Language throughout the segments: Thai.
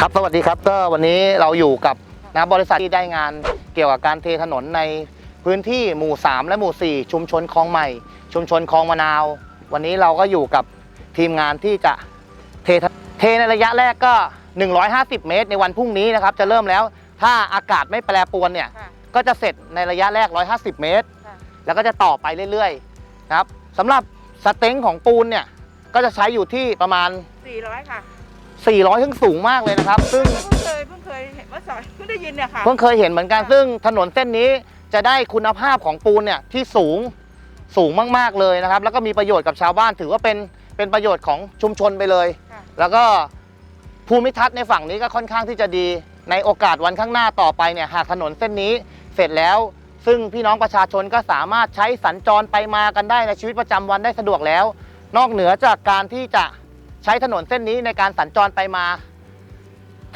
ครับสวัสดีครับก็วันนี้เราอยู่กับนะบริษัทที่ได้งานเกี่ยวกับการเทถนนในพื้นที่หมู่ 3 และหมู่ 4 ชุมชนคลองใหม่ ชุมชนคลองมะนาว วันนี้เราก็อยู่กับทีมงานที่จะเทเทในระยะแรกก็ 150 เมตร ในวันพรุ่งนี้นะครับ จะเริ่มแล้วถ้าอากาศไม่แปรปรวนเนี่ยค่ะก็จะเสร็จในระยะแรก 150 เมตร ค่ะ แล้วก็จะต่อไปเรื่อยๆนะครับสำหรับสเต็งของปูนเนี่ยก็จะใช้อยู่ที่ประมาณสี่ร้อยค่ะ 400ถึงสูงมากเลยนะครับ ซึ่งเพิ่งเคยเพิ่งเคยเห็นว่าสอยเพิ่งได้ยินเนี่ยค่ะ เพิ่งเคยเห็นเหมือนกันซึ่งถนนเส้นนี้จะได้คุณภาพของปูนเนี่ยที่สูงสูงมากๆเลยนะครับ แล้วก็มีประโยชน์กับชาวบ้านถือว่าเป็นเป็นประโยชน์ของชุมชนไปเลย ค่ะ แล้วก็ภูมิทัศน์ในฝั่งนี้ก็ค่อนข้างที่จะดีในโอกาสวันข้างหน้าต่อไปเนี่ยหากถนนเส้นนี้เสร็จแล้ว ซึ่งพี่น้องประชาชนก็สามารถใช้สัญจรไปมากันได้ในชีวิตประจำวันได้สะดวกแล้ว นอกเหนือจากการที่จะ ใช้ถนนเส้นนี้ในการสัญจรไปมา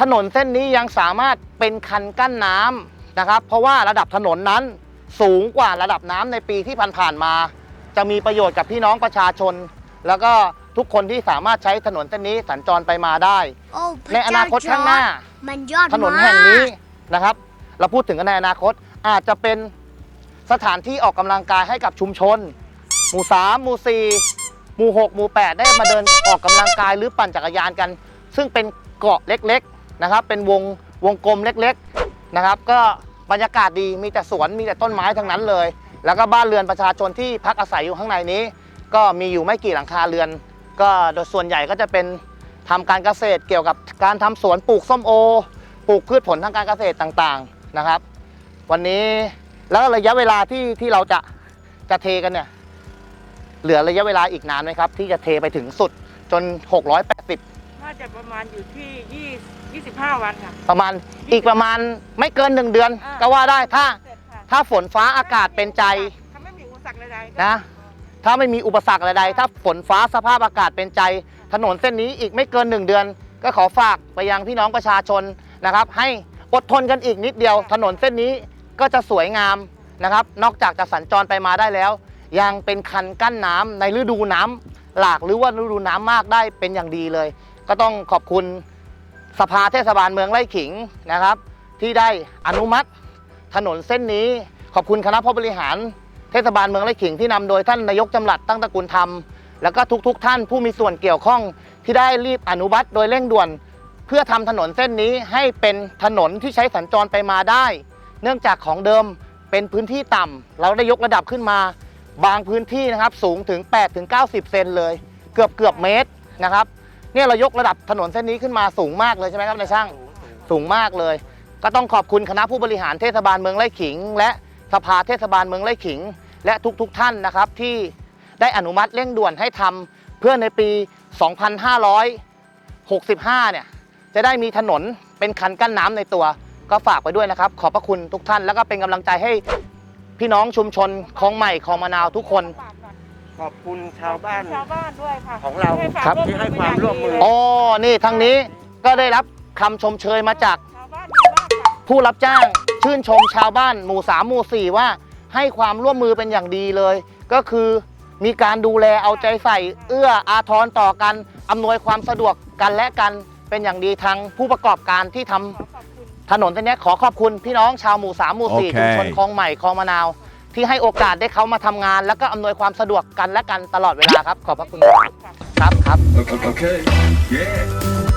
ถนนเส้นนี้ยังสามารถเป็นคันกั้นน้ำนะครับ เพราะว่าระดับถนนนั้นสูงกว่าระดับน้ำในปีที่ผ่านๆมา จะมีประโยชน์กับพี่น้องประชาชน แล้วก็ทุกคนที่สามารถใช้ถนนเส้นนี้สัญจรไปมาได้โอ้พระในอนาคตข้างหน้ามันยอดถนนมากแห่งนี้นะครับ เราพูดถึงกันในอนาคตอาจจะเป็นสถานที่ออกกำลังกายให้กับชุมชน หมู่3หมู่4 หมู่6หมู่ 8 ได้มาเดินออกกำลังกายหรือปั่นจักรยานกัน ซึ่งเป็นเกาะเล็กๆนะครับ เป็นวงวงกลมเล็กๆนะครับ ก็บรรยากาศดีมีแต่สวนมีแต่ต้นไม้ทั้งนั้นเลย แล้วก็บ้านเรือนประชาชนที่พักอาศัยอยู่ข้างในนี้ ก็มีอยู่ไม่กี่หลังคาเรือน ก็โดยส่วนใหญ่ก็จะเป็นทำการเกษตรเกี่ยวกับการทำสวนปลูกส้มโอ ปลูกพืชผลทางการเกษตรต่างๆนะครับ วันนี้แล้วระยะเวลาที่ที่เราจะจะเทกันเนี่ย เหลือระยะเวลาอีกนานไหมครับ ที่จะเทไปถึงสุดจน 680 น่าจะประมาณอยู่ที่ยี่ยี่สิบห้าวันค่ะ ประมาณอีกประมาณไม่เกิน1เดือน อ่า ก็ว่าได้ถ้า เสร็จค่ะถ้าฝนฟ้าอากาศเป็นใจ ถ้าไม่มีอุปสรรคใดๆก็นะ ถ้าไม่มีอุปสรรคอะไรใดถ้าฝนฟ้าสภาพอากาศเป็นใจ ถนนเส้นนี้อีกไม่เกิน1เดือน ก็ขอฝากไปยังพี่น้องประชาชนนะครับ ให้อดทนกันอีกนิดเดียว ถนนเส้นนี้ก็จะสวยงามนะครับ นอกจากจะสัญจรไปมาได้แล้ว ยังเป็นคันกั้นน้ำในฤดูน้ำหลากหรือว่าฤดูน้ำมากได้เป็นอย่างดีเลย ก็ต้องขอบคุณสภาเทศบาลเมืองไร่ขิงนะครับ ที่ได้อนุมัติถนนเส้นนี้ ขอบคุณคณะผู้บริหาร เทศบาลเมืองไร่ขิงที่นำโดยท่านนายกจำหลัดตั้งตระกูลธรรม แล้วก็ทุกๆทท่านผู้มีส่วนเกี่ยวข้องที่ได้รีบอนุมัติโดยเร่งด่วน เพื่อทำถนนเส้นนี้ให้เป็นถนนที่ใช้สัญจรไปมาได้ เนื่องจากของเดิมเป็นพื้นที่ต่ำเราได้ยกระดับขึ้นมา บางพื้นที่นะครับสูงถึง 8 ถึง 90 เซนเลย เกือบเกือบเมตรนะครับเนี่ยเรายกระดับถนนเส้นนี้ขึ้นมาสูงมากเลยใช่ไหมครับนายช่างสูงมากเลย ก็ต้องขอบคุณคณะผู้บริหารเทศบาลเมืองไร่ขิง และสภาเทศบาลเมืองไร่ขิง และทุกๆทท่านนะครับที่ได้อนุมัติเร่งด่วนให้ทำเพื่อในปี 2565 เนี่ยจะได้มีถนนเป็นคันกั้นน้ำในตัว ก็ฝากไปด้วยนะครับ ขอบพระคุณทุกท่าน แล้วก็เป็นกำลังใจให้ พี่น้องชุมชนคลองใหม่คลองมะนาวทุกคนฝากก่อนขอบคุณชาวบ้าน ชาวบ้านด้วยค่ะของเราที่ฝกครับ ที่ให้ความร่วมมือ อ๋อนี่ทางนี้ก็ได้รับคำชมเชยมาจากชาวบ้านดีมากค่ะผู้รับจ้างชื่นชมชาวบ้านหมู่3หมู่4ว่า ให้ความร่วมมือเป็นอย่างดีเลย ก็คือมีการดูแลเอาใจใส่ เอื้ออาทรต่อกันอำนวยความสะดวกกันและกันเป็นอย่างดีทางผู้ประกอบการที่ทำ ขอขอบคุณ ถนนเส้นนี้ขอขอบคุณพี่น้องชาวหมู่3หมู่4โอเค ชุมชนคลองใหม่คลองมะนาว ที่ให้โอกาสได้เขามาทำงาน แล้วก็อำนวยความสะดวกกันและกันตลอดเวลาครับ ขอบพระคุณครับครับครับ Okay. Yeah.